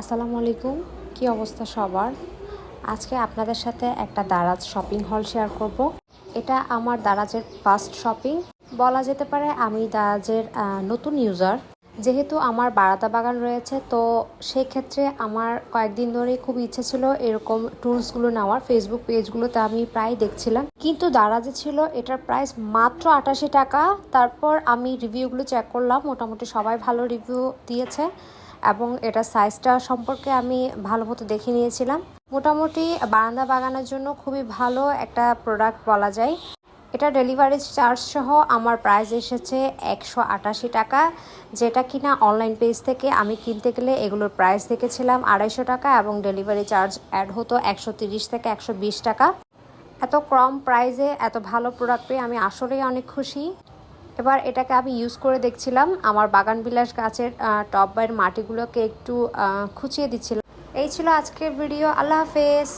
আসসালামু আলাইকুম। কি অবস্থা সবার? আজকে আপনাদের সাথে একটা দারাজ শপিং হল শেয়ার করব। এটা আমার দারাজের ফার্স্ট শপিং। বলা যেতে পারে আমি দারাজের নতুন ইউজার। যেহেতু আমার বারাদা বাগান রয়েছে, তো সেই ক্ষেত্রে আমার কয়েকদিন ধরে খুব ইচ্ছে ছিল এরকম টুলসগুলো নেওয়ার ফেসবুক পেজগুলোতে আমি প্রায় দেখছিলাম। কিন্তু দারাজে ছিল এটার প্রাইস মাত্র আটাশি টাকা। তারপর আমি রিভিউগুলো চেক করলাম, মোটামুটি সবাই ভালো রিভিউ দিয়েছে। এবং এটা সাইজটা সম্পর্কে আমি ভালো মতো দেখে নিয়েছিলাম। মোটামুটি বারান্দা বাগানের জন্য খুবই ভালো একটা প্রোডাক্ট বলা যায়। এটা ডেলিভারি চার্জ সহ আমার প্রাইস এসেছে একশো আটাশি টাকা। যেটা কিনা অনলাইন পেজ থেকে আমি কিনতে গেলে এগুলোর প্রাইস দেখেছিলাম আড়াইশো টাকা এবং ডেলিভারি চার্জ অ্যাড হতো একশো তিরিশ থেকে একশো বিশ টাকা। এত কম প্রাইসে এত ভালো প্রোডাক্ট পেয়ে আমি আসলেই অনেক খুশি। এবার এটাকে আমি ইউজ করে দেখছিলাম। আমার বাগান বিলাস গাছের টপ বাইয়ের মাটিগুলোকে একটু খুঁচিয়ে দিচ্ছিলাম। এই ছিল আজকের ভিডিও আল্লাহ হাফেজ।